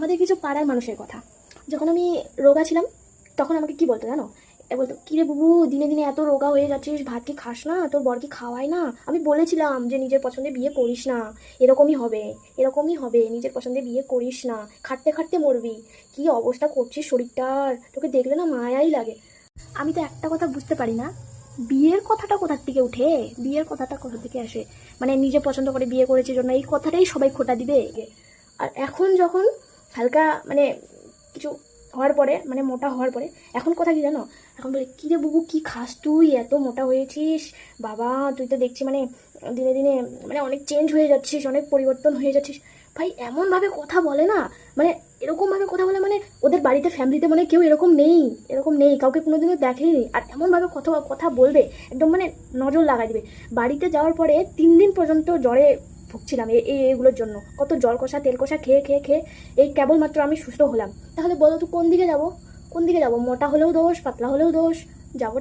আমাদের কিছু পাড়ার মানুষের কথা। যখন আমি রোগা ছিলাম, তখন আমাকে কি বলতো জানো? বলতো, কিরে বুবু, দিনে দিনে এত রোগা হয়ে যাচ্ছিস, ভাত কি খাস না? তোর বর কি না? আমি বলেছিলাম যে, নিজের পছন্দে বিয়ে করিস না। এরকমই হবে এরকমই হবে। নিজের পছন্দে বিয়ে করিস না। খাটতে খাটতে মরবি। কি অবস্থা করছিস শরীরটার? তোকে দেখলে না মায়াই লাগে। আমি তো একটা কথা বুঝতে পারি না, বিয়ের কথাটা কোথার থেকে উঠে? বিয়ের কথাটা কোথা থেকে আসে? মানে নিজে পছন্দ করে বিয়ে করেছে জন্য এই কথাটাই সবাই খোটা দিবে। আর এখন যখন হালকা মানে কিছু হওয়ার পরে মানে মোটা হওয়ার পরে, এখন কথা কি জানো? এখন বলে কী রে বুবু, কী খাস তুই? এত মোটা হয়েছিস। বাবা, তুই তো দেখছি মানে দিনে দিনে মানে অনেক চেঞ্জ হয়ে যাচ্ছিস, অনেক পরিবর্তন হয়ে যাচ্ছিস। ভাই, এমনভাবে কথা বলে না। মানে এরকমভাবে কথা বলে মানে ওদের বাড়িতে ফ্যামিলিতে মানে কেউ এরকম নেই এরকম নেই। কাউকে কোনোদিনও দেখেনি। আর এমনভাবে কথা কথা বলবে, একদম মানে নজর লাগাই দিবে। বাড়িতে যাওয়ার পরে তিন দিন পর্যন্ত জ্বরে ভুগছিলাম এই এইগুলোর জন্য। কত জল কষা, তেল কষা, খেয়ে খেয়ে খেয়ে এই কেবলমাত্র আমি সুস্থ হলাম। তাহলে বলো তো কোন দিকে যাব? কোন দিকে যাব? মোটা হলেও দোষ, পাতলা হলেও দোষ, যাব